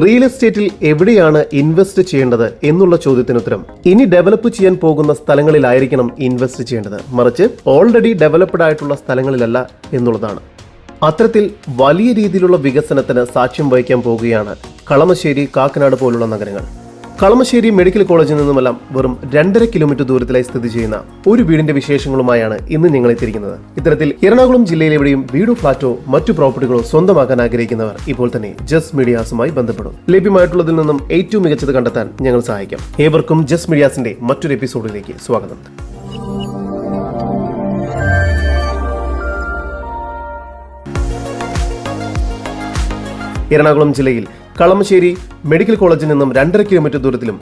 Real എസ്റ്റേറ്റിൽ എവിടെയാണ് invest ചെയ്യേണ്ടത് എന്നുള്ള ചോദ്യത്തിന് ഉത്തരം. ഇനി ഡെവലപ്പ് ചെയ്യാൻ പോകുന്ന സ്ഥലങ്ങളിലായിരിക്കണം ഇൻവെസ്റ്റ് ചെയ്യേണ്ടത്. മറിച്ച് ഓൾറെഡി ഡെവലപ്ഡ് ആയിട്ടുള്ള സ്ഥലങ്ങളിലല്ല എന്നുള്ളതാണ്. അത്തരത്തിൽ വലിയ രീതിയിലുള്ള വികസനത്തിന് സാക്ഷ്യം വഹിക്കാൻ പോകുകയാണ് കളമശ്ശേരി കാക്കനാട് പോലുള്ള നഗരങ്ങൾ. കളമശ്ശേരി മെഡിക്കൽ കോളേജിൽ നിന്നുമെല്ലാം വെറും രണ്ടര കിലോമീറ്റർ ദൂരത്തിലായി സ്ഥിതി ചെയ്യുന്ന ഒരു വീടിന്റെ വിശേഷങ്ങളുമായാണ് ഇന്ന് ഞങ്ങൾ എത്തിയിരിക്കുന്നത് ഇത്തരത്തിൽ എറണാകുളം ജില്ലയിൽ എവിടെയും വീടോ ഫ്ളാറ്റോ മറ്റു പ്രോപ്പർട്ടികളോ സ്വന്തമാക്കാൻ ആഗ്രഹിക്കുന്നവർ ഇപ്പോൾ തന്നെ ജസ് മീഡിയാസുമായി ബന്ധപ്പെടും. ലഭ്യമായിട്ടുള്ളതിൽ നിന്നും ഏറ്റവും മികച്ചത് കണ്ടെത്താൻ ഞങ്ങൾ സഹായിക്കാം. ഏവർക്കും ജസ് മീഡിയാസിന്റെ മറ്റൊരു എപ്പിസോഡിലേക്ക് സ്വാഗതം. എറണാകുളം ജില്ലയിൽ കളമശ്ശേരി മെഡിക്കൽ കോളേജിൽ നിന്നും രണ്ടര കിലോമീറ്റർ ദൂരത്തിലും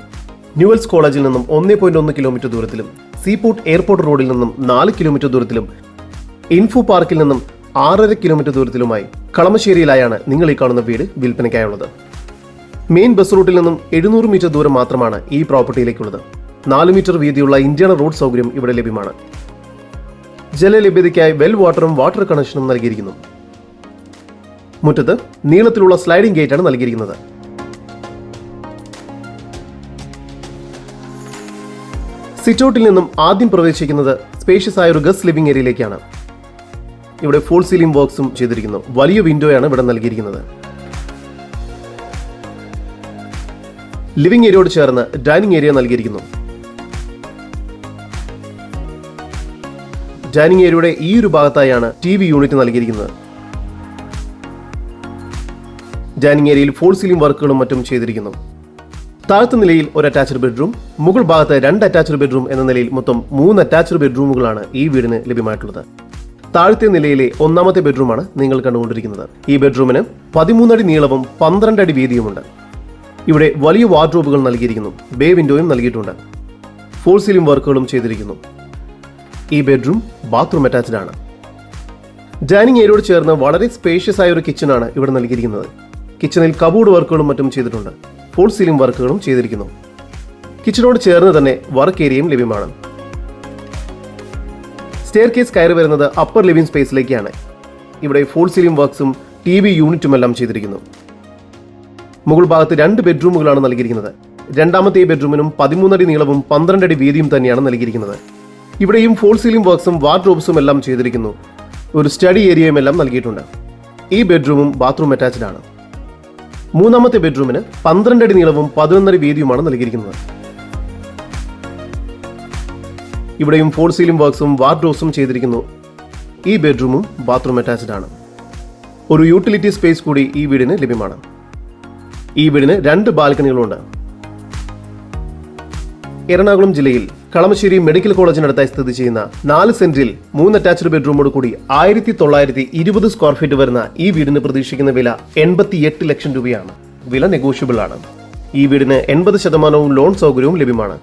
ന്യൂവൽസ് കോളേജിൽ നിന്നും ഒന്നേ പോയിന്റ് ഒന്ന് കിലോമീറ്റർ ദൂരത്തിലും സീപോർട്ട് എയർപോർട്ട് റോഡിൽ നിന്നും നാല് കിലോമീറ്റർ ദൂരത്തിലും ഇൻഫോ പാർക്കിൽ നിന്നും ആറര കിലോമീറ്റർ ദൂരത്തിലുമായി കളമശ്ശേരിയിലായാണ് നിങ്ങൾ ഈ കാണുന്ന വീട് വിൽപ്പനയ്ക്കായുള്ളത്. മെയിൻ ബസ് റൂട്ടിൽ നിന്നും എഴുന്നൂറ് മീറ്റർ ദൂരം മാത്രമാണ് ഈ പ്രോപ്പർട്ടിയിലേക്കുള്ളത്. നാല് മീറ്റർ വീതിയുള്ള ഇന്ത്യൻ റോഡ് സൗകര്യം ഇവിടെ ലഭ്യമാണ്. ജലലഭ്യതയ്ക്കായി വെൽ വാട്ടറും വാട്ടർ കണക്ഷനും നൽകിയിരിക്കുന്നു. മുറ്റത്ത് നീളത്തിലുള്ള സ്ലൈഡിംഗ് ഗേറ്റാണ് നൽകിയിരിക്കുന്നത്. സിറ്റൗട്ടിൽ നിന്നും ആദ്യം പ്രവേശിക്കുന്നത് സ്പേഷ്യസ് ആയ ഒരു ഗസ്റ്റ് ലിവിംഗ് ഏരിയയിലേക്കാണ് ഇവിടെ ഫുൾ സീലിംഗ് വർക്ക്സും ചെയ്തിരിക്കുന്നു. വലിയ വിൻഡോയാണ് ഇവിടെ നൽകിയിരിക്കുന്നത്. ലിവിംഗ് ഏരിയയോട് ചേർന്ന് ഡൈനിങ് ഏരിയ നൽകിയിരിക്കുന്നു. ഡൈനിങ് ഏരിയയുടെ ഈ ഒരു ഭാഗത്തായാണ് ടി വി യൂണിറ്റ് നൽകിയിരിക്കുന്നത്. ഡൈനിങ് ഏരിയയിൽ ഫോൾ സീലിംഗ് വർക്കുകളും മറ്റും ചെയ്തിരിക്കുന്നു. താഴത്തെ നിലയിൽ ഒരു അറ്റാച്ച്ഡ് ബെഡ്റൂം മുകൾ ഭാഗത്ത് രണ്ട് അറ്റാച്ച്ഡ് ബെഡ്റൂം എന്ന നിലയിൽ മൊത്തം മൂന്ന് അറ്റാച്ച്ഡ് ബെഡ്റൂമുകളാണ് ഈ വീടിന് ലഭ്യമായിട്ടുള്ളത്. താഴത്തെ നിലയിലെ ഒന്നാമത്തെ ബെഡ്റൂമാണ് നിങ്ങൾ കണ്ടുകൊണ്ടിരിക്കുന്നത്. ഈ ബെഡ്റൂമിന് പതിമൂന്നടി നീളവും പന്ത്രണ്ട് അടി വീതിയുമുണ്ട്. ഇവിടെ വലിയ വാർഡ്രോബുകൾ നൽകിയിരിക്കുന്നു. ബേ വിൻഡോയും നൽകിയിട്ടുണ്ട്. ഫോൾ സീലിംഗ് വർക്കുകളും ചെയ്തിരിക്കുന്നു. ഈ ബെഡ്റൂം ബാത്റൂം അറ്റാച്ച്ഡ് ആണ്. ഡൈനിങ് ഏരിയയോട് ചേർന്ന് വളരെ സ്പേഷ്യസ് ആയ ഒരു കിച്ചണാണ് ഇവിടെ നൽകിയിരിക്കുന്നത്. കിച്ചണിൽ കബോർഡ് വർക്കുകളും മറ്റും ചെയ്തിട്ടുണ്ട്. ഫുൾ സീലിംഗ് വർക്കുകളും ചെയ്തിരിക്കുന്നു. കിച്ചണോട് ചേർന്ന് തന്നെ വർക്ക് ഏരിയയും ലഭ്യമാണ്. സ്റ്റെയർ കേസ് കയറി വരുന്നത് അപ്പർ ലിവിംഗ് സ്പേസിലേക്കാണ് ഇവിടെ ഫുൾ സീലിംഗ് വർക്ക്സും ടി വി യൂണിറ്റും എല്ലാം ചെയ്തിരിക്കുന്നു. മുകൾ ഭാഗത്ത് രണ്ട് ബെഡ്റൂമുകളാണ് നൽകിയിരിക്കുന്നത്. രണ്ടാമത്തെ ബെഡ്റൂമിനും പതിമൂന്നടി നീളവും പന്ത്രണ്ടടി വീതിയും തന്നെയാണ് നൽകിയിരിക്കുന്നത്. ഇവിടെയും ഫോൾ സീലിംഗ് വർക്ക്സും വാർഡ്രോബ്സും എല്ലാം ചെയ്തിരിക്കുന്നു. ഒരു സ്റ്റഡി ഏരിയയും എല്ലാം നൽകിയിട്ടുണ്ട്. ഈ ബെഡ്റൂമും ബാത്റൂം അറ്റാച്ച്ഡ് ആണ്. മൂന്നാമത്തെ ബെഡ്റൂമിന് പന്ത്രണ്ട് അടി നീളവും പതിനൊന്നര വീതിയുമാണ് നൽകിയിരിക്കുന്നത്. ഇവിടെയും ഫോൾ സീലിംഗ് വർക്ക്സും വാർഡ്രോസും ചെയ്തിരിക്കുന്നു. ഈ ബെഡ്റൂമും ബാത്റൂം അറ്റാച്ച്ഡ് ആണ്. ഒരു യൂട്ടിലിറ്റി സ്പേസ് കൂടി ഈ വീടിന് ലഭ്യമാണ്. ഈ വീടിന് രണ്ട് ബാൽക്കണികളുണ്ട്. എറണാകുളം ജില്ലയിൽ കളമശ്ശേരി മെഡിക്കൽ കോളേജിനടുത്തായി സ്ഥിതി ചെയ്യുന്ന നാല് സെന്റിൽ മൂന്ന് അറ്റാച്ച്ഡ് ബെഡ്റൂമോട് കൂടി ആയിരത്തി തൊള്ളായിരത്തി ഇരുപത് സ്ക്വയർ ഫീറ്റ് വരുന്ന ഈ വീടിന് പ്രതീക്ഷിക്കുന്ന വില എൺപത്തി എട്ട് ലക്ഷം രൂപയാണ്. വില നെഗോഷ്യബിൾ ആണ്. ഈ വീടിന് എൺപത് ശതമാനവും ലോൺ സൗകര്യവും ലഭ്യമാണ്.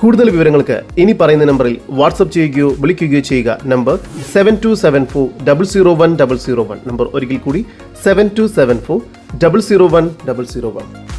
കൂടുതൽ വിവരങ്ങൾക്ക് ഇനി പറയുന്ന നമ്പറിൽ വാട്സപ്പ് ചെയ്യുകയോ വിളിക്കുകയോ ചെയ്യുക. Number seven two seven four double zero one double zero one number ഒരിക്കൽ കൂടി seven two seven four double zero one double zero one